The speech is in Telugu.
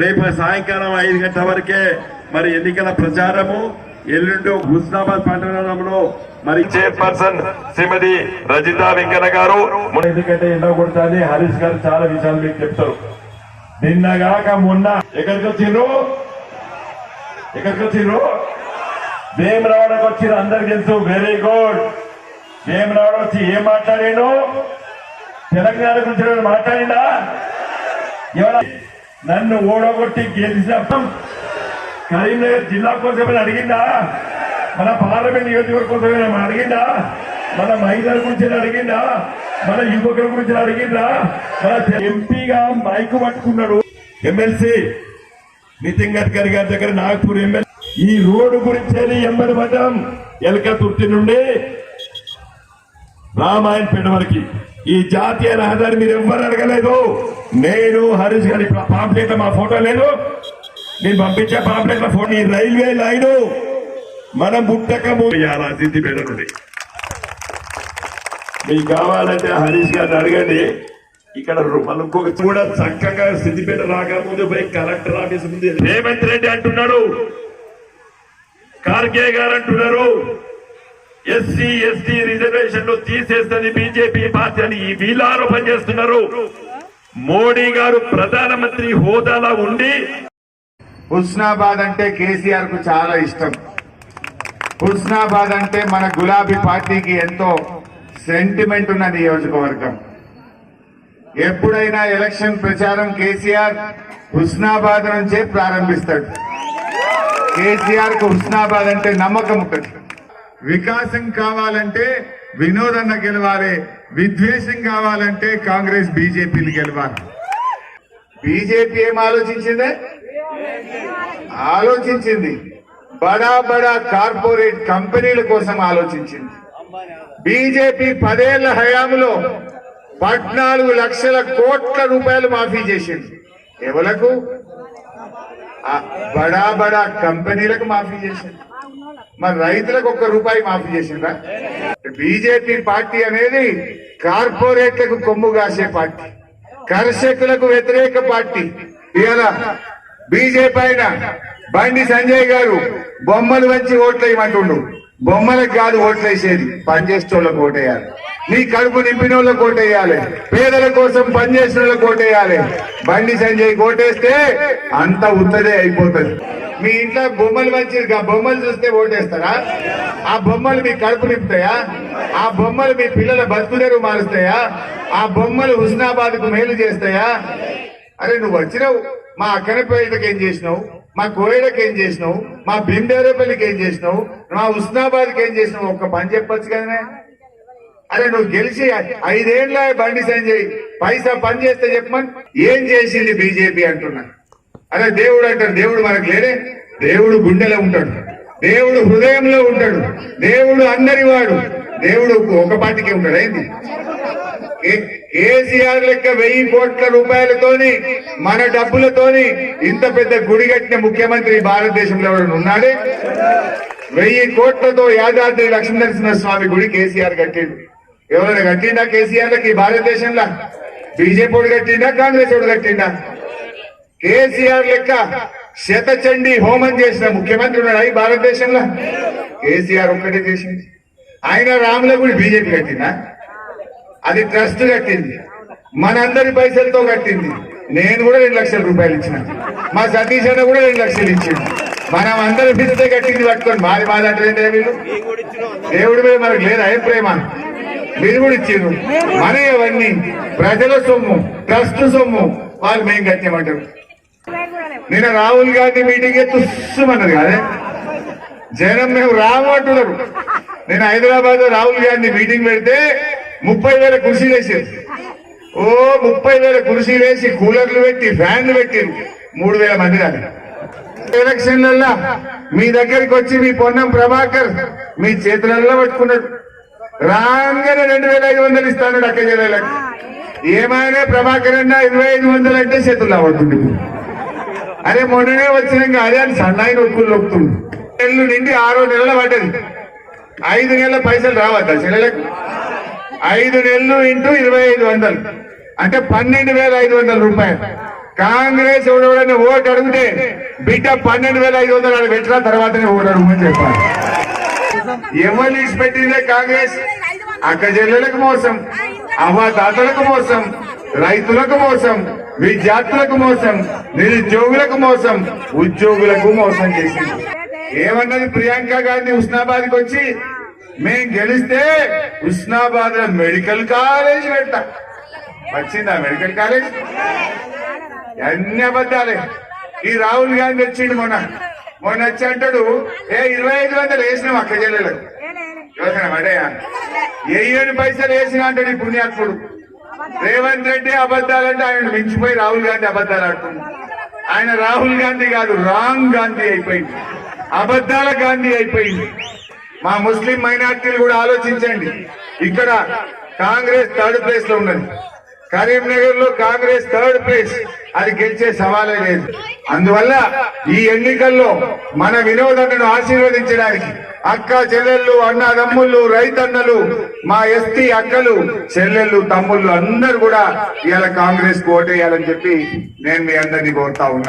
రేపు సాయంకాలం ఐదు గంటల వరకే మరి ఎన్నికల ప్రచారము. ఎల్లుండి హుస్నాబాద్ పట్టణంలో మరి చైర్పర్సన్ శ్రీమతి రజిత వెంకన్న గారు. ఎందుకంటే ఎండ కొడుతుంది. హరీష్ గారు చాలా విషయాలు మీకు చెప్తారు. నిన్నగాక మొన్న ఎక్కడికి వచ్చిండ్రు ఎక్కడికి వచ్చిండ్రు భీమరావడానికి వచ్చిండ్రు అందరికి తెలుసు. వెరీ గుడ్ భీమరావడం వచ్చి ఏం మాట్లాడాడు? తెలంగాణ గురించి మాట్లాడిందా ఎవరా నన్ను ఓడగొట్టి గెలిచినప్పుడు కరీంనగర్ జిల్లా కోసం అడిగిందా? మన పార్లమెంట్ నియోజకవర్గం కోసం అడిగిందా? మన మహిళల గురించి అడిగిందా? మన యువకుల గురించి అడిగిందా? మన ఎంపీగా మైకు పట్టుకున్నాడు ఎమ్మెల్సీ నితిన్ గడ్కరీ గారి దగ్గర నాగపూర్ ఎమ్మెల్యే. ఈ రోడ్డు గురించి ఎంబడి పడ్డం. ఎలక తుర్తి నుండి రామాయణపేట వరకు. ఈ జాతీయ రహదారి మీరు ఎవ్వరు అడగలేదు. నేను హరీష్ గారి పాంప్లెట్ మా ఫోటో లేదు. నేను పంపించే పాంప్లెట్ ఫోటో ఈ రైల్వే లైన్ మనం ముట్టకము సిద్దిపేట నుండి మీకు కావాలంటే హరీష్ గారిని అడగండి. ఇక్కడ మనకు కూడా చక్కగా సిద్దిపేట రాకముందు పోయి కలెక్టర్ ఆఫీస్ ముందు రేవంత్ రెడ్డి అంటున్నాడు. కార్గే గారు అంటున్నారు. ఎస్సీ ఎస్టీ రిజర్వేషన్లు తీసేస్తుంది బీజేపీ పార్టీ అని ఈ వీలారోపణ చేస్తున్నారు. మోడీ గారు ప్రధానమంత్రి హోదాలో ఉండి హుస్నాబాద్ అంటే కేసీఆర్కు చాలా ఇష్టం. హుస్నాబాద్ అంటే మన గులాబీ పార్టీకి ఎంతో సెంటిమెంట్ ఉన్న నియోజకవర్గం. ఎప్పుడైనా ఎలక్షన్ ప్రచారం కేసీఆర్ హుస్నాబాద్ నుంచే ప్రారంభిస్తాడు. కేసీఆర్కు హుస్నాబాద్ అంటే నమ్మకం ఒకటి. వికాసం కావాలంటే వినోదన్న గెలవాలి విద్వేషం కావాలంటే కాంగ్రెస్ బీజేపీలు గెలవాలి. బీజేపీ ఏం ఆలోచించిందే? ఆలోచించింది. బడా బడా కార్పొరేట్ కంపెనీల కోసం ఆలోచించింది. బీజేపీ పదేళ్ళ హయాంలో పద్నాలుగు లక్షల కోట్ల రూపాయలు మాఫీ చేసింది. ఎవలకు? బడా బడా కంపెనీలకు మాఫీ చేసింది. మరి రైతులకు ఒక్క రూపాయి మాఫీ చేసిందా? బీజేపీ పార్టీ అనేది కార్పొరేట్లకు కొమ్ము కాసే పార్టీ కర్షకులకు వ్యతిరేక పార్టీ. ఇలా బీజేపీ అయిన బండి సంజయ్ గారు బొమ్మలు వంచి ఓట్లేయమంటుండు బొమ్మలకు కాదు ఓట్లేసేది పనిచేసేటోళ్ళకు ఓటేయాలి నీ కడుపు నింపిన వాళ్ళకు ఓటేయాలి పేదల కోసం పనిచేసిన వాళ్ళకు ఓటేయాలి బండి సంజయ్ ఓటేస్తే అంత ఉత్తదే అయిపోతుంది. మీ ఇంట్లో బొమ్మలు మంచిది ఆ బొమ్మలు చూస్తే ఓటేస్తారా? ఆ బొమ్మలు మీ కడుపు నింపుతాయా? ఆ బొమ్మలు మీ పిల్లల బతుకుదేరు మారుస్తాయా? ఆ బొమ్మలు హుస్నాబాద్కు మేలు చేస్తాయా? అరే నువ్వు వచ్చినావు. మా అక్కనపేటకి ఏం చేసినావు? మా కోయడకి ఏం చేసినావు? మా బిందేరేపల్లికి ఏం చేసినావు? మా హుస్నాబాద్కి ఏం చేసినావు? ఒక్క పని చెప్పొచ్చు కదనే. అరే నువ్వు గెలిచి ఐదేళ్ళ బండి సంజయ్ పైసా పని చేస్తే చెప్పమని ఏం చేసింది బీజేపీ అంటున్నా? అరే దేవుడు అంటారు దేవుడు మనకు లేడే దేవుడు గుండెలో ఉంటాడు. దేవుడు హృదయంలో ఉంటాడు. దేవుడు అందరి వాడు. దేవుడు ఒక పాటికి ఉంటాడు ఏంది? కేసీఆర్ లెక్క వెయ్యి కోట్ల రూపాయలతోని మన డబ్బులతోని ఇంత పెద్ద గుడి కట్టిన ముఖ్యమంత్రి భారతదేశంలో ఎవరైనా ఉన్నాడే? వెయ్యి కోట్లతో యాదాద్రి లక్ష్మీనరసింహ స్వామి గుడి కేసీఆర్ కట్టిండు. ఎవరైనా కట్టిండా కేసీఆర్ లకి ఈ భారతదేశంలో బీజేపీ కట్టిండా కాంగ్రెస్ కట్టిండా? కేసీఆర్ లెక్క శతచండి హోమం చేసిన ముఖ్యమంత్రి ఉన్నాడు అవి భారతదేశంలో? కేసీఆర్ ఒక్కటే చేసింది. ఆయన రాముల గుడి బీజేపీ కట్టిందా? అది ట్రస్ట్ కట్టింది. మనందరి పైసలతో కట్టింది. నేను కూడా రెండు లక్షల రూపాయలు ఇచ్చిన. మా సతీష్ అన్న కూడా రెండు లక్షలు ఇచ్చింది మనం అందరి ఫీజుతో కట్టింది పట్టుకొని మాది మాది అంటే మీరు దేవుడి మీద మనకు లేదా ఏం ప్రేమ? మీరు కూడా ఇచ్చారు మన అవన్నీ. ప్రజల సొమ్ము ట్రస్ట్ సొమ్ము. వాళ్ళు మేము కట్టామంటారు. నేను రాహుల్ గాంధీ మీటింగ్ తుస్సుమన్నది కాదే? జనం మేము రాము అంటున్నారు. నేను హైదరాబాద్లో రాహుల్ గాంధీ మీటింగ్ పెడితే ముప్పై వేల కుర్చీలు వేసారు. ఓ ముప్పై వేల కుర్చీలు వేసి కూలర్లు పెట్టి ఫ్యాన్లు పెట్టారు మూడు వేల మంది దాకా ఎలక్షన్లల్లా మీ దగ్గరికి వచ్చి మీ పొన్నం ప్రభాకర్ మీ చేతులల్లో పట్టుకున్నాడు. రాగానే రెండు వేల ఐదు వందలు ఇస్తాడు అక్క జిల్లాలకు ఏమైనా ప్రభాకర్ అన్న ఇరవై ఐదు వందలు అంటే చేతుల్లో పడుతుంది అరే మొన్ననే వచ్చినాక అదే అని సన్నాయి నొక్కులు నొక్కుతుంది నెలలు నిండి ఆరో నెలల పడ్డది. ఐదు నెలల పైసలు రావద్దా చెల్లెలకు? ఐదు నెలలు ఇంటూ ఇరవై ఐదు వందలు. అంటే పన్నెండు వేల ఐదు వందల రూపాయలు. కాంగ్రెస్ ఎవడెవడని ఓటు అడిగితే బిడ్డ పన్నెండు వేల ఐదు వందలు ఆడ పెట్టిన తర్వాతనే ఓటు అడుగుమని చెప్పాలి. ఎవరు ఇచ్చిపెట్టిందే కాంగ్రెస్? అక్క చెల్లెలకు మోసం అవ్వదాతలకు మోసం రైతులకు మోసం విద్యార్థులకు మోసం నిరుద్యోగులకు మోసం ఉద్యోగులకు మోసం చేసింది. ఏమన్నది ప్రియాంక గాంధీ ఉస్నాబాద్కి వచ్చి? మేం గెలిస్తే ఉస్నాబాద్లో మెడికల్ కాలేజ్ పెట్ట వచ్చిందా మెడికల్ కాలేజ్? అన్ని అబద్ధాలే. ఈ రాహుల్ గాంధీ వచ్చిండు మొన్న. మొన్న వచ్చి అంటాడు ఏ ఇరవై ఐదు వందలు వేసినాం అక్క చెల్లెలకు పడేయా? ఏడు పైసలు వేసిన అంటాడు ఈ పుణ్యాత్ముడు. రేవంత్ రెడ్డి అబద్ధాలంటే ఆయన మించిపోయి రాహుల్ గాంధీ అబద్ధాలు అంటున్నాడు ఆయన రాహుల్ గాంధీ కాదు రాంగ్ గాంధీ అయిపోయింది. అబద్ధాల గాంధీ అయిపోయింది. మా ముస్లిం మైనార్టీలు కూడా ఆలోచించండి. ఇక్కడ కాంగ్రెస్ థర్డ్ ప్లేస్లో ఉన్నది. కరీంనగర్లో కాంగ్రెస్ థర్డ్ ప్లేస్. అది గెలిచే సవాలే లేదు. అందువల్ల ఈ ఎన్నికల్లో మన వినోదన్నను ఆశీర్వదించడానికి అక్క చెల్లెళ్ళు అన్నదమ్ముళ్ళు రైతన్నలు మా ఎస్టీ అక్కలు చెల్లెళ్ళు తమ్ముళ్ళు అందరు కూడా ఇవాళ కాంగ్రెస్ ఓటేయాలని చెప్పి నేను మీ అందరినీ కోరుతా ఉన్నా.